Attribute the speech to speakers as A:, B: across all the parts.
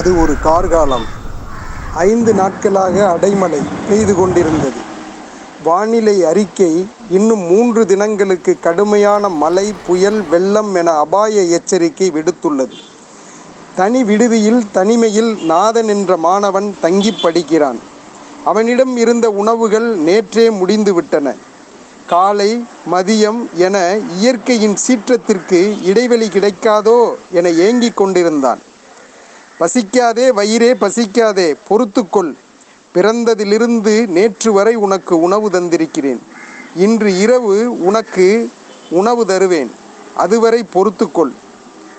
A: அது ஒரு கார்காலம். ஐந்து நாட்களாக அடைமழை பெய்து கொண்டிருந்தது. வானிலை அறிக்கை இன்னும் மூன்று தினங்களுக்கு கடுமையான மழை புயல் வெள்ளம் என அபாய எச்சரிக்கை விடுத்துள்ளது. தனி விடுதியில் தனிமையில் நாதன் என்ற மாணவன் தங்கி படிக்கிறான். அவனிடம் இருந்த உணவுகள் நேற்றே முடிந்துவிட்டன. காலை மதியம் என இயற்கையின் சீற்றத்திற்கு இடைவெளி கிடைக்காதோ என ஏங்கிக் கொண்டிருந்தான். பசிக்காதே வயிறே பசிக்காதே பொறுத்துக்கொள். பிறந்ததிலிருந்து நேற்று வரை உனக்கு உணவு தந்திருக்கிறேன். இன்று இரவு உனக்கு உணவு தருவேன். அதுவரை பொறுத்துக்கொள்.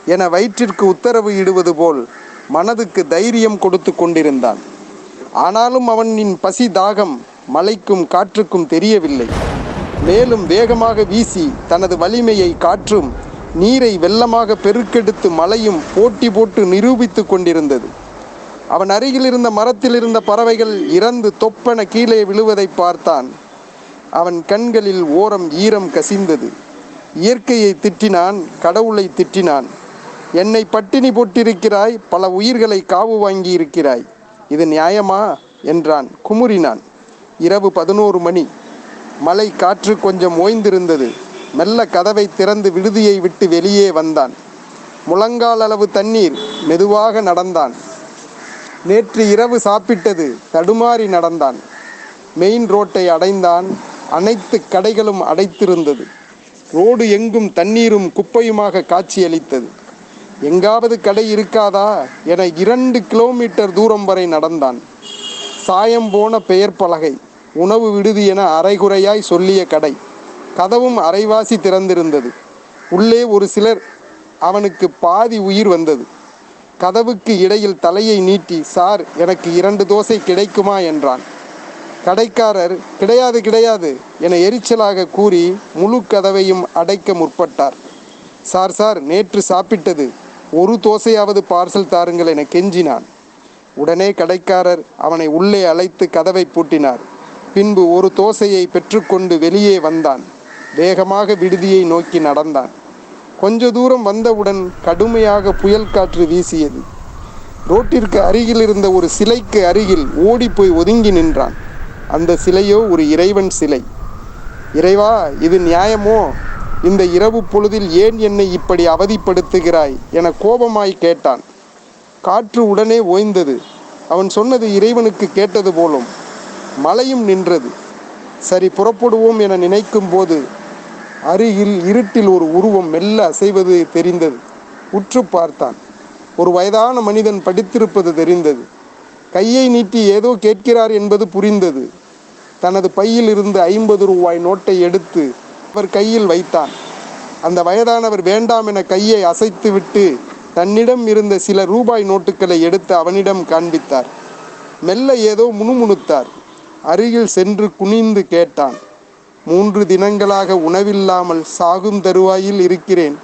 A: என வயிற்றிற்கு உத்தரவு இடுவது போல் மனதுக்கு தைரியம் கொடுத்து கொண்டிருந்தான். ஆனாலும் அவனின் பசி தாகம் மலைக்கும் காற்றுக்கும் தெரியவில்லை. மேலும் வேகமாக வீசி தனது வலிமையை காற்றும் நீரை வெள்ளமாக பெருக்கெடுத்து மலையும் போட்டி போட்டு நிரூபித்து கொண்டிருந்தது. அவன் அருகில் இருந்த மரத்தில் இருந்த பறவைகள் இறந்து தொப்பென கீழே விழுவதை பார்த்தான். அவன் கண்களில் ஓரம் ஈரம் கசிந்தது. இயற்கையை திட்டினான் கடவுளை திட்டினான். என்னை பட்டினி போட்டிருக்கிறாய் பல உயிர்களை காவு வாங்கி இருக்கிறாய் இது நியாயமா? என்றான். குமுறினான். இரவு பதினோரு மணி. மலை காற்று கொஞ்சம் ஓய்ந்திருந்தது. மெல்ல கதவை திறந்து விடுதியை விட்டு வெளியே வந்தான். முழங்கால் அளவு தண்ணீர் மெதுவாக நடந்தான். நேற்று இரவு சாப்பிட்டது தடுமாறி நடந்தான். மெயின் ரோட்டை அடைந்தான். அனைத்து கடைகளும் அடைத்திருந்தது. ரோடு எங்கும் தண்ணீரும் குப்பையுமாக காட்சியளித்தது. எங்காவது கடை இருக்காதா என இரண்டு கிலோமீட்டர் தூரம் வரை நடந்தான். சாயம் போன பெயர் பலகை. உணவு விடுதி என அரைகுறையாய் சொல்லிய கடை. கதவும் அரைவாசி திறந்திருந்தது. உள்ளே ஒரு சிலர் அவனுக்கு பாதி உயிர் வந்தது. கதவுக்கு இடையில் தலையை நீட்டி சார் எனக்கு இரண்டு தோசை கிடைக்குமா? என்றான். கடைக்காரர் கிடையாது கிடையாது என எரிச்சலாக கூறி முழு கதவையும் அடைக்க முற்பட்டார். சார் சார் நேற்று சாப்பிட்டது. ஒரு தோசையாவது பார்சல் தாருங்கள் என கெஞ்சினான். உடனே கடைக்காரர் அவனை உள்ளே அழைத்து கதவை பூட்டினார். பின்பு ஒரு தோசையை பெற்றுக்கொண்டு வெளியே வந்தான். வேகமாக விடுதியை நோக்கி நடந்தான். கொஞ்ச தூரம் வந்தவுடன் கடுமையாக புயல் காற்று வீசியது. ரோட்டிற்கு அருகில் இருந்த ஒரு சிலைக்கு அருகில் ஓடிப்போய் ஒதுங்கி நின்றான். அந்த சிலையோ ஒரு இறைவன் சிலை. இறைவா இது நியாயமோ? இந்த இரவு பொழுதில் ஏன் என்னை இப்படி அவதிப்படுத்துகிறாய்? என கோபமாய் கேட்டான். காற்று உடனே ஓய்ந்தது. அவன் சொன்னது இறைவனுக்கு கேட்டது போலும். மழையும் நின்றது. சரி புறப்படுவோம் என நினைக்கும் போது அருகில் இருட்டில் ஒரு உருவம் மெல்ல அசைவது தெரிந்தது. உற்று பார்த்தான். ஒரு வயதான மனிதன் படித்திருப்பது தெரிந்தது. கையை நீட்டி ஏதோ கேட்கிறார் என்பது புரிந்தது. தனது பையில் இருந்து ஐம்பது ரூபாய் நோட்டை எடுத்து அவர் கையில் வைத்தான். அந்த வயதானவர் வேண்டாம் என கையை அசைத்துவிட்டு தன்னிடம் இருந்த சில ரூபாய் நோட்டுகளை எடுத்து அவனிடம் காண்பித்தார். மெல்ல ஏதோ முணுமுணுத்தார். அருகில் சென்று குனிந்து கேட்டான். மூன்று தினங்களாக உணவில்லாமல் சாகும் தருவாயில் இருக்கிறேன்.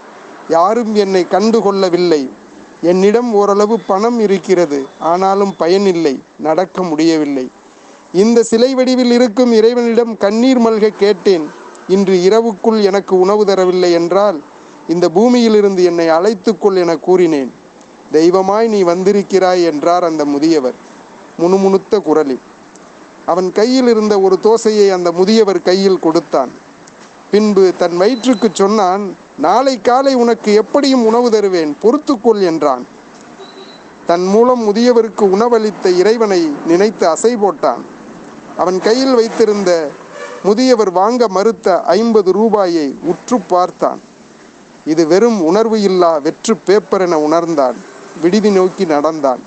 A: யாரும் என்னை கண்டுகொள்ளவில்லை என்னிடம் ஓரளவு பணம் இருக்கிறது. ஆனாலும் பயனில்லை நடக்க முடியவில்லை. இந்த சிலை வடிவில் இருக்கும் இறைவனிடம் கண்ணீர் மல்க கேட்டேன். இன்று இரவுக்குள் எனக்கு உணவு தரவில்லை என்றால் இந்த பூமியிலிருந்து என்னை அழைத்துக்கொள் என கூறினேன். தெய்வமாய் நீ வந்திருக்கிறாய் என்றார் அந்த முதியவர். முணுமுணுத்த குரலில். அவன் கையில் இருந்த ஒரு தோசையை அந்த முதியவர் கையில் கொடுத்தான். பின்பு தன் வயிற்றுக்கு சொன்னான் நாளை காலை உனக்கு எப்படியும் உணவு தருவேன் பொறுத்துக்கொள் என்றான். தன் மூலம் முதியவருக்கு உணவளித்த இறைவனை நினைத்து அசை போட்டான். அவன் கையில் வைத்திருந்த முதியவர் வாங்க மறுத்த ஐம்பது ரூபாயை உற்று பார்த்தான். இது வெறும் உணர்வு இல்லா வெற்று பேப்பர் என உணர்ந்தான். விடுதி நோக்கி நடந்தான்.